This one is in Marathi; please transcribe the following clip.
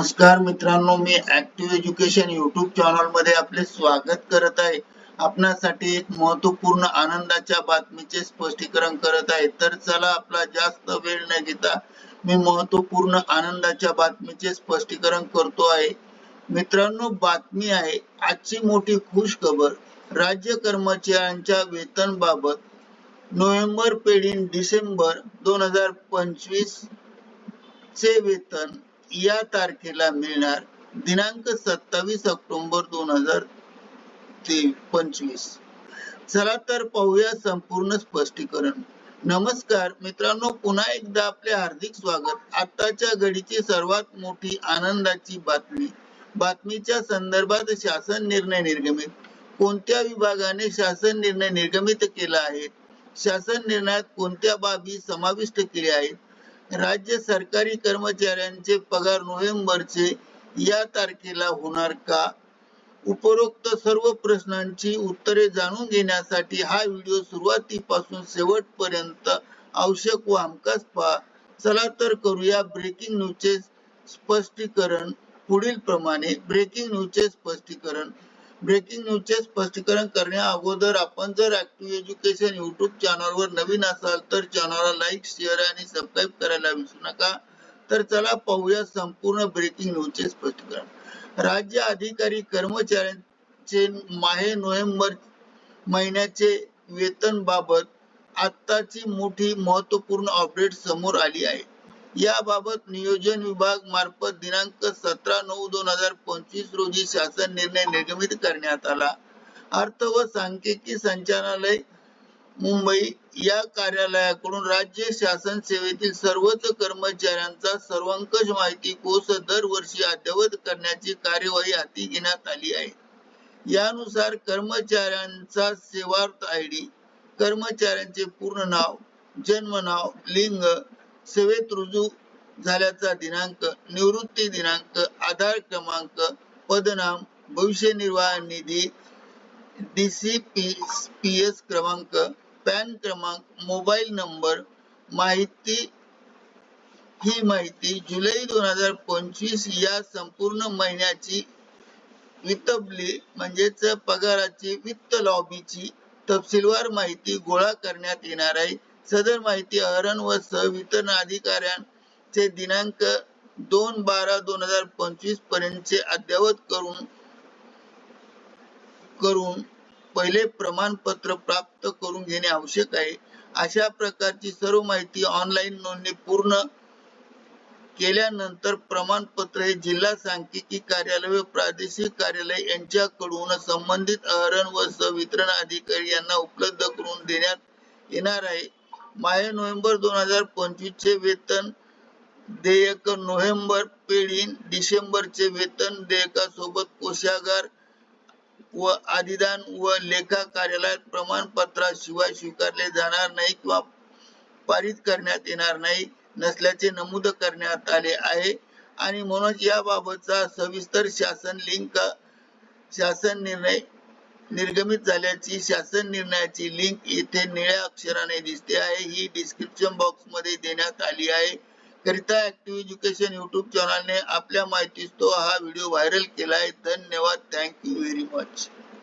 नमस्कार मित्रांनो मी ऍक्टिव्ह एज्युकेशन युट्यूब चॅनलमध्ये आपले स्वागत करत आहे. आपणासाठी एक महत्त्वपूर्ण आनंदाच्या बातमीचे स्पष्टीकरण करत आहे. तर चला आपला जास्त वेळ न घेता मी महत्त्वपूर्ण आनंदाच्या बातमीचे स्पष्टीकरण करतो आहे. मित्रांनो बातमी आहे आजची मोठी खुश खबर राज्य कर्मचाऱ्यांच्या वेतन बाबत. नोव्हेंबर पेढीन डिसेंबर दोन हजार पंचवीस चे वेतन. या तारखेला मिळणार दिनांक सत्तावीस ऑक्टोबर दोन हजार पंचवीस. चला तर पाहूया संपूर्ण स्पष्टीकरण. नमस्कार मित्रांनो पुन्हा एकदा आपले हार्दिक स्वागत. आताच्या घडीची सर्वात मोठी आनंदाची बातमी. बातमीच्या संदर्भात शासन निर्णय निर्गमित. कोणत्या विभागाने शासन निर्णय निर्गमित केला आहे? शासन निर्णयात कोणत्या बाबी समाविष्ट केल्या आहेत? राज्य सरकारी कर्मचाऱ्यांचे पगार नोव्हेंबरचे या तारखेला होणार का? उपरोक्त सर्व प्रश्नांची उत्तरे जाणून घेण्यासाठी हा व्हिडिओ सुरुवातीपासून शेवटपर्यंत आवश्यक व हमखास पहा. चला तर करूया ब्रेकिंग न्यूजचे स्पष्टीकरण. पुढील प्रमाणे ब्रेकिंग न्यूजचे स्पष्टीकरण. ब्रेकिंग न्यूजचे स्पष्टीकरण करण्या अगोदर आपण जर ऍक्टिव्ह एज्युकेशन युट्यूब चॅनलवर नवीन असाल तर चॅनलला लाईक शेअर आणि सबस्क्राईब करायला विसरू नका. तर चला पाहूया संपूर्ण ब्रेकिंग न्यूजचे स्पष्टीकरण. राज्य अधिकारी कर्मचाऱ्यांचे माहे नोव्हेंबर महिन्याचे वेतन बाबत आताची मोठी महत्त्वपूर्ण अपडेट समोर आली आहे. याबाबत नियोजन विभाग मार्फत दिनांक सतरा नऊ दोन हजार पंचवीस रोजी शासन निर्णय निर्गमित करण्यात आला. अर्थ व सांख्यिकी संचालनालय मुंबई या कार्यालयाकडून राज्य शासन सेवेतील सर्वच कर्मचाऱ्यांचा सर्वंकष माहिती कोश दरवर्षी अद्ययावत करण्याची कार्यवाही हाती घेण्यात आली आहे. यानुसार कर्मचाऱ्यांचा सेवार्थ आय डी कर्मचाऱ्यांचे पूर्ण नाव जन्म नाव लिंग सेवेत रुजू झाल्याचा दिनांक निवृत्ती दिनांक आधार क्रमांक पदनाम भविष्य निर्वाह निधी डी सी पी एस क्रमांक पॅन क्रमांक मोबाईल नंबर माहिती ही माहिती जुलै दोन हजार पंचवीस या संपूर्ण महिन्याची वित्तबली म्हणजेच पगाराची वित्त लॉबीची तपशीलवार माहिती गोळा करण्यात येणार आहे. सदर माहिती अहरण व सहवितरण अधिकाऱ्यांचे दिनांक दोन बारा दोन हजार पंचवीस पर्यंतचे अद्ययावत करून करून पहिले प्रमाणपत्र प्राप्त करून घेणे आवश्यक आहे. अशा प्रकारची सर्व माहिती ऑनलाईन नोंदणी पूर्ण केल्यानंतर प्रमाणपत्र हे जिल्हा सांख्यिकी कार्यालय व प्रादेशिक कार्यालय यांच्याकडून संबंधित अहरण व वितरण अधिकारी यांना उपलब्ध करून देण्यात येणार आहे. माहे नोव्हेंबर दोन हजार पंचवीस चे वेतन देयक नोव्हेंबर पेढीन डिसेंबरचे वेतन देयकासोबत कोशागार व अधिदान व लेखा कार्यालयात प्रमाणपत्राशिवाय स्वीकारले जाणार नाही किंवा पारित करण्यात येणार नाही नसल्याचे नमूद करण्यात आले आहे. आणि म्हणून याबाबतचा सविस्तर शासन लिंक शासन निर्णय निर्गमित झाल्याची शासन निर्णयाची लिंक येथे निळ्या अक्षराने दिसते आहे. ही डिस्क्रिप्शन बॉक्समध्ये देण्यात आली आहे. करिता ऍक्टिव्ह एज्युकेशन युट्यूब चॅनलने आपल्या माहितीस तो हा व्हिडिओ व्हायरल केला आहे धन्यवाद. Thank you very much